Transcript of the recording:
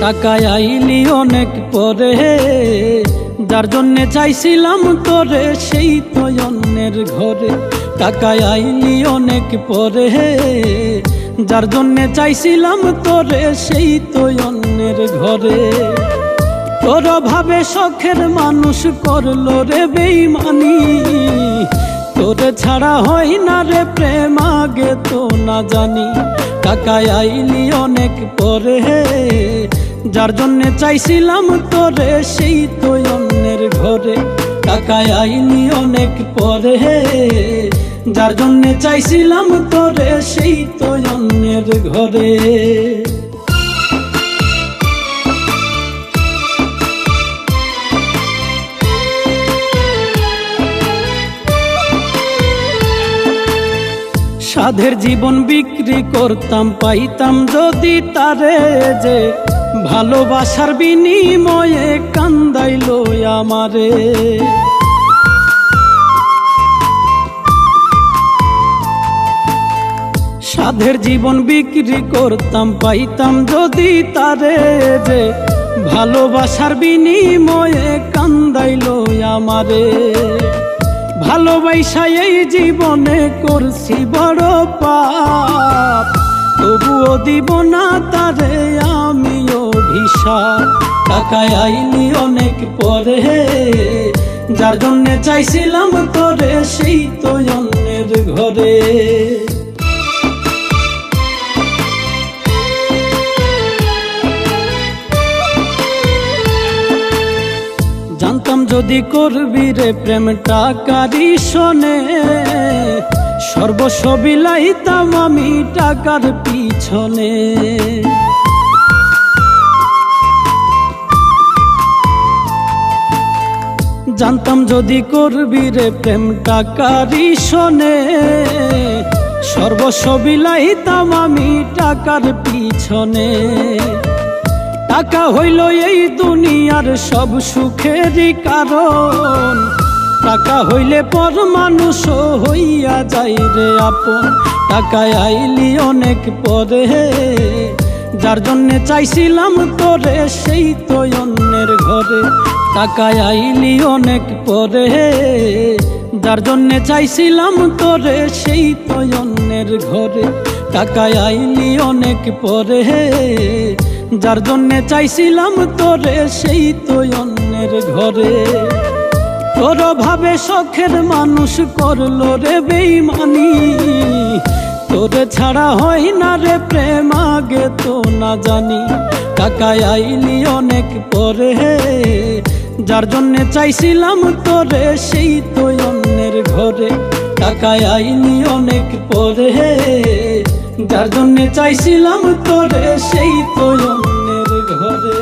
টাকায় আইলি অনেক পরে। যার জন্যে চাইছিলাম তোরে, সেই তো অন্যের ঘরে। টাকায় আইলি অনেক পরে। যার জন্যে চাইছিলাম তোরে, সেই তো অন্যের ঘরে। তোর ভাবে শখের মানুষ করল রে বেইমানি। তোরে ছাড়া হয় না রে প্রেম, আগে তো না জানি। টাকায় আইলি অনেক পরে। যার জন্য চাইছিলাম তোরে, সেই তো অন্যের ঘরে। টাকায় আইনি অনেক পরে। যার জন্য চাইছিলাম তোরে, সেই তো অন্যের ঘরে। সাধের জীবন বিক্রি করতাম, পাইতাম যদি তারে যে ভালোবাসার বিনিময়ে কান্দাইল আমারে। সাধের জীবন বিক্রি করতাম, পাইতাম যদি তারে যে ভালোবাসার বিনিময়ে কান্দাইল আমারে। ভালোবাসা এই জীবনে করছি বড় পাপ। তবুও দিব না তারে আমি অভিশাপ। টাকায় আইনি অনেক পরে, যার জন্যে চাইছিলাম তোরে, সেই তো অন্যের ঘরে। জানতাম যদি করবি রে প্রেম টাকারি শোনে সর্বস্ব আমি টাকার পিছনে। জানতাম যদি করবি রে প্রেম টাকারি শোনে সর্বস্ব আমি টাকার পিছনে। টাকা হইল এই দুনিয়ার সব সুখেরই কারণ। টাকা হইলে পর মানুষ হইয়া যাই রে আপন। টাকায় আইলি অনেক পরে। যার জন্যে চাইছিলাম তোরে, সেই তো অন্যের ঘরে। টাকায় আইলি অনেক পরে। যার জন্যে চাইছিলাম তোরে, সেই তো অন্যের ঘরে। টাকায় আইলি অনেক পরে। যার জন্যে চাইছিলাম তোরে, সেই তো অন্যের ঘরে। তোর ভাবে শখের মানুষ করল রে বেইমানি। তোরে ছাড়া হয় না রে প্রেম, আগে তো না জানি। টাকায় আইলি অনেক পরে, যার জন্যে চাইছিলাম তোরে, সেই তো অন্যের ঘরে। টাকায় আইলি অনেক পরে, যার জন্যে চাইছিলাম তোরে, সেই তো অন্যের ঘরে।